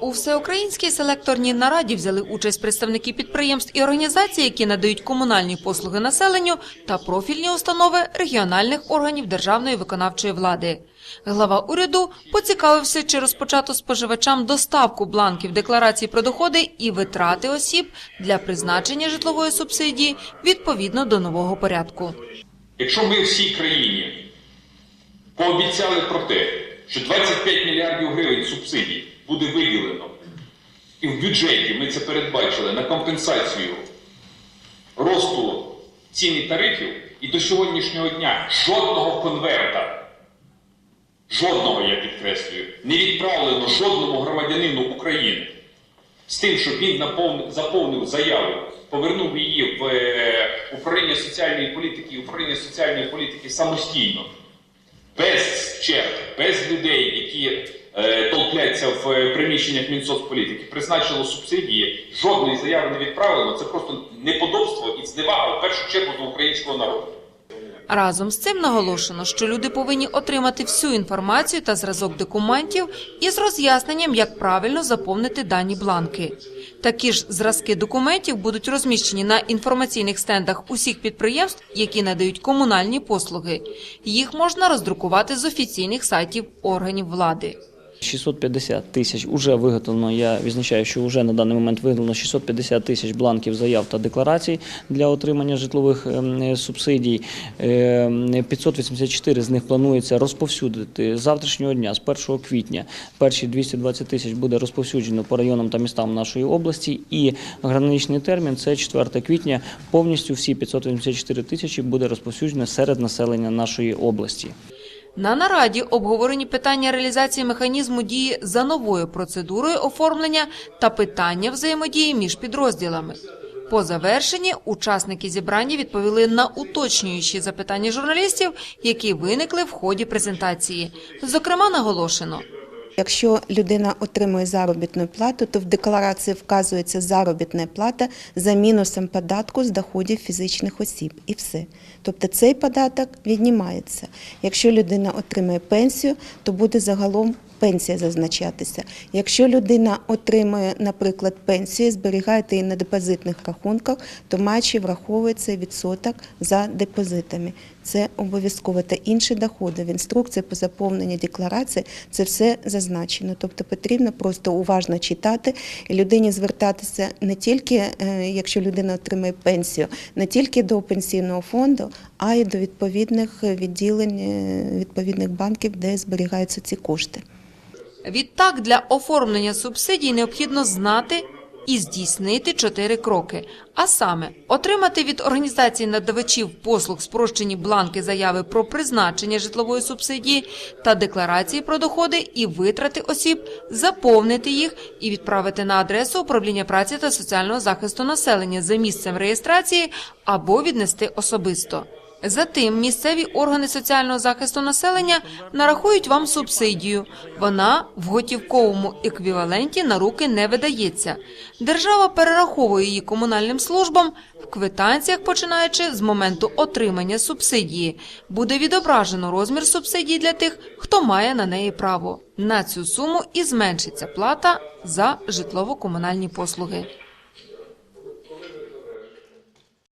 У всеукраїнській селекторній нараді взяли участь представники підприємств і організацій, які надають комунальні послуги населенню та профільні установи регіональних органів державної виконавчої влади. Глава уряду поцікавився, чи розпочато споживачам доставку бланків декларацій про доходи і витрати осіб для призначення житлової субсидії відповідно до нового порядку. Якщо ми всій країні пообіцяли про те, що 25 мільярдів гривень субсидій буде виділено, і в бюджеті ми це передбачили на компенсацію росту цін і тарифів, і до сьогоднішнього дня жодного конверта, жодного, я підкреслюю, не відправлено жодному громадянину України. З тим, щоб він заповнив заяву, повернув її в е, управління соціальної політики, і управління соціальної політики самостійно, без черг, без людей, які е, толпляться в е, приміщеннях Мінсоцполітики, призначило субсидії, жодної заяви не відправило. Це просто неподобство і зневага в першу чергу до українського народу. Разом з цим наголошено, що люди повинні отримати всю інформацію та зразок документів із роз'ясненням, як правильно заповнити дані бланки. Такі ж зразки документів будуть розміщені на інформаційних стендах усіх підприємств, які надають комунальні послуги. Їх можна роздрукувати з офіційних сайтів органів влади. 650 тисяч уже виготовлено. Я відзначаю, що вже на даний момент виготовлено 650 тисяч бланків заяв та декларацій для отримання житлових ем, субсидій. Ем, 584 з них планується розповсюдити завтрашнього дня, з 1 квітня. Перші 220 тисяч буде розповсюджено по районам та містам нашої області. І граничний термін це 4 квітня. Повністю всі 584 тисячі буде розповсюджено серед населення нашої області. На нараді обговорені питання реалізації механізму дії за новою процедурою оформлення та питання взаємодії між підрозділами. По завершенні учасники зібрання відповіли на уточнюючі запитання журналістів, які виникли в ході презентації. Зокрема, наголошено. Якщо людина отримує заробітну плату, то в декларації вказується заробітна плата за мінусом податку з доходів фізичних осіб, і все. Тобто цей податок віднімається. Якщо людина отримує пенсію, то буде загалом пенсія зазначатися. Якщо людина отримує, наприклад, пенсію, зберігає її на депозитних рахунках, то матчі враховується відсоток за депозитами. Це обов'язково та інші доходи. В інструкції по заповненню декларації це все зазначено. Тобто потрібно просто уважно читати і людині звертатися не тільки, е, якщо людина отримує пенсію, не тільки до пенсійного фонду, а й до відповідних відділень е, відповідних банків, де зберігаються ці кошти. Відтак, для оформлення субсидій необхідно знати і здійснити чотири кроки. А саме, отримати від організації надавачів послуг спрощені бланки заяви про призначення житлової субсидії та декларації про доходи і витрати осіб, заповнити їх і відправити на адресу управління праці та соціального захисту населення за місцем реєстрації або віднести особисто. Затим місцеві органи соціального захисту населення нарахують вам субсидію. Вона в готівковому еквіваленті на руки не видається. Держава перераховує її комунальним службам в квитанціях, починаючи з моменту отримання субсидії. Буде відображено розмір субсидії для тих, хто має на неї право. На цю суму і зменшиться плата за житлово-комунальні послуги.